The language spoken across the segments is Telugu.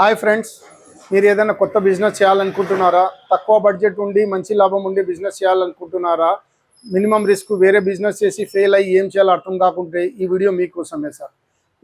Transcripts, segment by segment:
హాయ్ ఫ్రెండ్స్ మీరు ఏదైనా కొత్త బిజినెస్ చేయాలనుకుంటున్నారా? తక్కువ బడ్జెట్ ఉండి మంచి లాభం ఉండి బిజినెస్ చేయాలనుకుంటున్నారా? మినిమం రిస్క్ వేరే బిజినెస్ చేసి ఫెయిల్ అయ్యి ఏం చేయాలో అర్థం కాకుంటే ఈ వీడియో మీకోసమే సార్.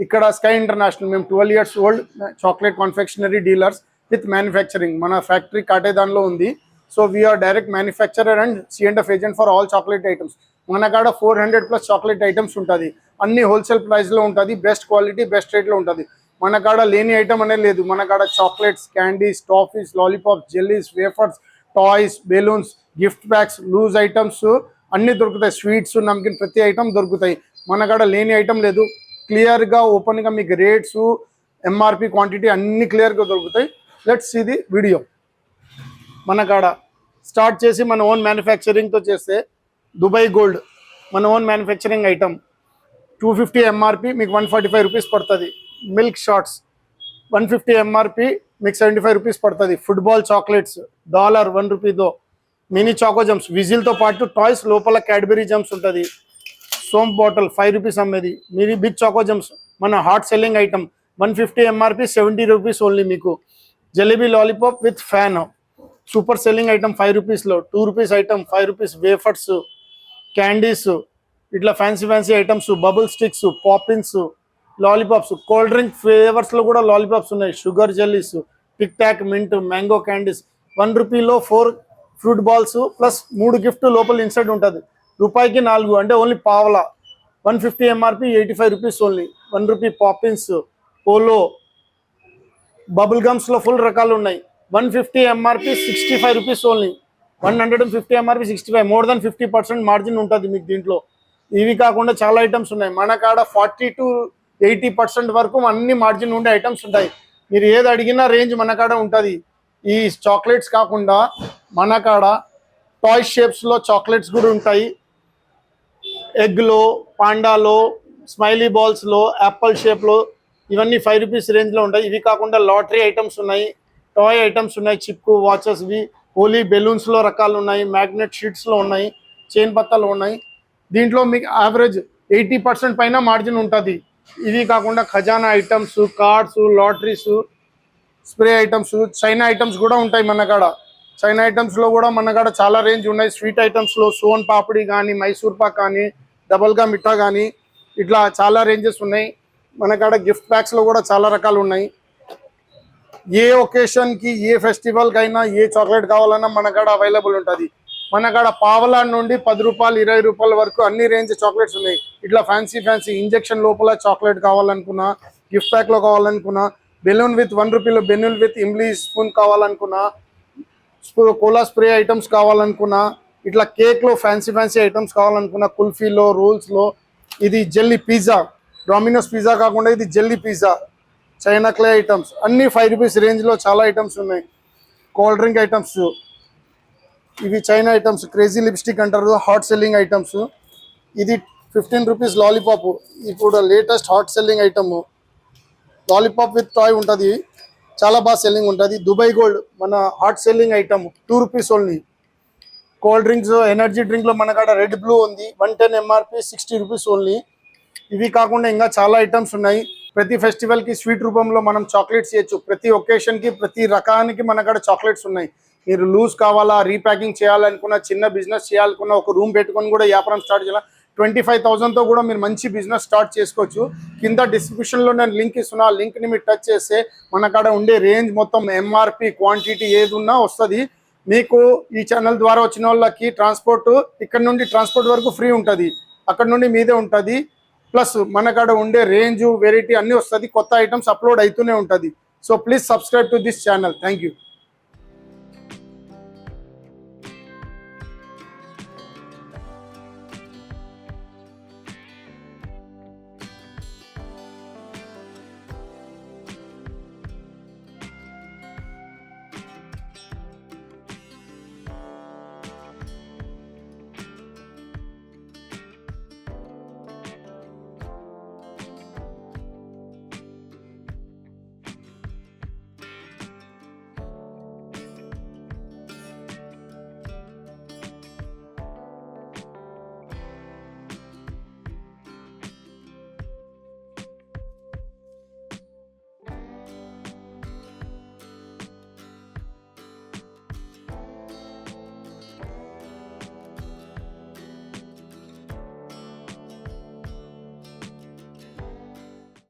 ఇక్కడ స్కై ఇంటర్నేషనల్ మేము twelve years old chocolate confectionery dealers with manufacturing. మన ఫ్యాక్టరీ కాటేదాన్లో ఉంది. So we are direct manufacturer and C and F agent for all chocolate items మన కాడ four hundred plus chocolate items ఉంటుంది. అన్ని హోల్సేల్ ప్రైస్లో ఉంటుంది బెస్ట్ క్వాలిటీ బెస్ట్ రేట్లో ఉంటుంది. మన కాడ లేని ఐటమ్ అనేది లేదు. మన కాడ chocolates candies toffees lollipops jellies wafers toys balloons gift packs loose items అన్ని దొరుకుతాయి. స్వీట్స్ నమ్కిన్ ప్రతి ఐటమ్ దొరుకుతాయి. మన కాడ లేని ఐటమ్ లేదు. క్లియర్గా ఓపెన్గా మీకు రేట్స్ ఎంఆర్పి క్వాంటిటీ అన్ని క్లియర్గా దొరుకుతాయి. లెట్స్ ఇది వీడియో మన కాడ స్టార్ట్ చేసి మన ఓన్ మ్యానుఫ్యాక్చరింగ్తో చేస్తే దుబాయ్ గోల్డ్ మన own manufacturing item two fifty MRP మీకు వన్ ఫార్టీ ఫైవ్ రూపీస్ పడుతుంది. Milk shorts one fifty MRP మీకు సెవెంటీ ఫైవ్ రూపీస్ పడుతుంది. ఫుట్బాల్ చాక్లెట్స్ డాలర్ వన్ రూపీతో. మినీ చాకో జమ్స్ విజిల్తో పాటు టాయ్స్ లోపల క్యాడ్బెరీ జమ్స్ ఉంటుంది. సోమ్ బాటిల్ ఫైవ్ రూపీస్ అమ్మేది. మీది బిగ్ చాకో జమ్స్ మన hot selling item. One fifty MRP seventy rupees only మీకు. Jalebi lollipop with fan. Super selling item five రూపీస్లో. Two rupees item five rupees wafers candies. ఇట్లా fancy fancy items bubble sticks Poppins lollipops cold drink ఫ్లేవర్స్లో కూడా లాలీపాప్స్ ఉన్నాయి. Sugar jellies Tic Tac mint mango candies. One రూపీలో four fruit balls plus మూడు గిఫ్ట్ లోపల ఇన్సైడ్ ఉంటుంది. రూపాయికి నాలుగు అంటే ఓన్లీ పావలా. One fifty MRP eighty five rupees only. One rupee Poppins Polo. Bubble గమ్స్లో full రకాలు ఉన్నాయి. One fifty MRP sixty five rupees only. One hundred and fifty MRP sixty five. More than fifty percent margin ఉంటుంది మీకు దీంట్లో. ఇవి కాకుండా చాలా ఐటమ్స్ ఉన్నాయి. మన కాడ ఫార్టీ టు ఎయిటీ పర్సెంట్ వరకు అన్ని మార్జిన్ ఉండే ఐటమ్స్ ఉంటాయి. మీరు ఏది అడిగినా రేంజ్ మన కాడ ఉంటుంది. ఈ చాక్లెట్స్ కాకుండా మన కాడ టాయ్ షేప్స్లో చాక్లెట్స్ కూడా ఉంటాయి. ఎగ్లో పాండాలో స్మైలీ బాల్స్లో యాపిల్ షేప్లో ఇవన్నీ ఫైవ్ రూపీస్ రేంజ్లో ఉంటాయి. ఇవి కాకుండా లాటరీ ఐటమ్స్ ఉన్నాయి. టాయ్ ఐటమ్స్ ఉన్నాయి. చిప్కు వాచెస్ ఇవి హోలీ బెలూన్స్లో రకాలు ఉన్నాయి. మ్యాగ్నెట్ షీట్స్లో ఉన్నాయి. చైన్ పత్తాలు ఉన్నాయి. దీంట్లో మీకు యావరేజ్ ఎయిటీ పర్సెంట్ పైన మార్జిన్ ఉంటుంది. ఇవి కాకుండా ఖజానా items cards lotteries spray items China items కూడా ఉంటాయి మన కాడ. చైనా ఐటమ్స్లో కూడా మన కాడ చాలా రేంజ్ ఉన్నాయి. స్వీట్ ఐటమ్స్లో సోన్ పాపిడి కానీ మైసూర్ పాక్ కానీ డబల్గా మిఠా కానీ ఇట్లా చాలా రేంజెస్ ఉన్నాయి. మన కాడ గిఫ్ట్ ప్యాక్స్లో కూడా చాలా రకాలు ఉన్నాయి. ఏ ఒకేషన్కి ఏ ఫెస్టివల్కి అయినా ఏ చాక్లెట్ కావాలన్నా మన కాడ అవైలబుల్ ఉంటుంది. మన కాడ పావలా నుండి పది రూపాయలు ఇరవై రూపాయల వరకు అన్ని రేంజ్ చాక్లెట్స్ ఉన్నాయి. ఇట్లా ఫ్యాన్సీ ఫ్యాన్సీ ఇంజెక్షన్ లోపల చాక్లెట్ కావాలనుకున్నా గిఫ్ట్ ప్యాక్లో కావాలనుకున్నా బెలూన్ విత్ వన్ రూపీలో బెలూన్ విత్ ఇమ్లీ స్పూన్ కావాలనుకున్నా స్ప్రో కోలా స్ప్రే ఐటమ్స్ కావాలనుకున్నా ఇట్లా కేక్లో ఫ్యాన్సీ ఫ్యాన్సీ ఐటమ్స్ కావాలనుకున్నా కుల్ఫీలో రోల్స్లో ఇది జెల్లీ పిజ్జా డామినోస్ పిజ్జా కాకుండా ఇది jelly pizza China clay items అన్ని ఫైవ్ రూపీస్ రేంజ్లో చాలా ఐటమ్స్ ఉన్నాయి. కోల్డ్ డ్రింక్ ఐటమ్స్ ఇవి చైనా ఐటమ్స్ క్రేజీ లిప్స్టిక్ అంటారు హాట్ సెల్లింగ్ ఐటమ్స్ ఇది ఫిఫ్టీన్ రూపీస్ లాలీపాప్ ఇప్పుడు latest hot selling item lollipop with toy ఉంటుంది. చాలా బాగా సెల్లింగ్ ఉంటుంది. దుబాయ్ గోల్డ్ మన hot selling item two rupees only cold drinks energy డ్రింక్లో మన కాడ రెడ్ బ్లూ ఉంది. One ten MRP sixty rupees only ఇవి కాకుండా ఇంకా చాలా ఐటమ్స్ ఉన్నాయి. ప్రతి ఫెస్టివల్కి స్వీట్ రూపంలో మనం చాక్లెట్స్ చేయొచ్చు ప్రతి ఒకేషన్కి ప్రతి రకానికి మన కాడ చాక్లెట్స్ ఉన్నాయి. మీరు లూజ్ కావాలా రీప్యాకింగ్ చేయాలనుకున్న చిన్న బిజినెస్ చేయాలనుకున్న ఒక రూమ్ పెట్టుకొని కూడా వ్యాపారం స్టార్ట్ చేయాలి? ట్వంటీ ఫైవ్ థౌసండ్తో కూడా మీరు మంచి బిజినెస్ స్టార్ట్ చేసుకోవచ్చు. కింద డిస్క్రిప్షన్లో నేను లింక్ ఇస్తున్నా ఆ లింక్ని మీరు టచ్ చేస్తే మన కాడ ఉండే రేంజ్ మొత్తం ఎంఆర్పి క్వాంటిటీ ఏది ఉన్నా వస్తుంది. మీకు ఈ ఛానల్ ద్వారా వచ్చిన వాళ్ళకి ట్రాన్స్పోర్ట్ ఇక్కడ నుండి ట్రాన్స్పోర్ట్ వరకు ఫ్రీ ఉంటుంది. అక్కడ నుండి మీదే ఉంటుంది. ప్లస్ మన కాడ ఉండే రేంజ్ వెరైటీ అన్నీ వస్తుంది. కొత్త ఐటమ్స్ అప్లోడ్ అవుతూనే ఉంటుంది. So please subscribe to this channel. Thank you.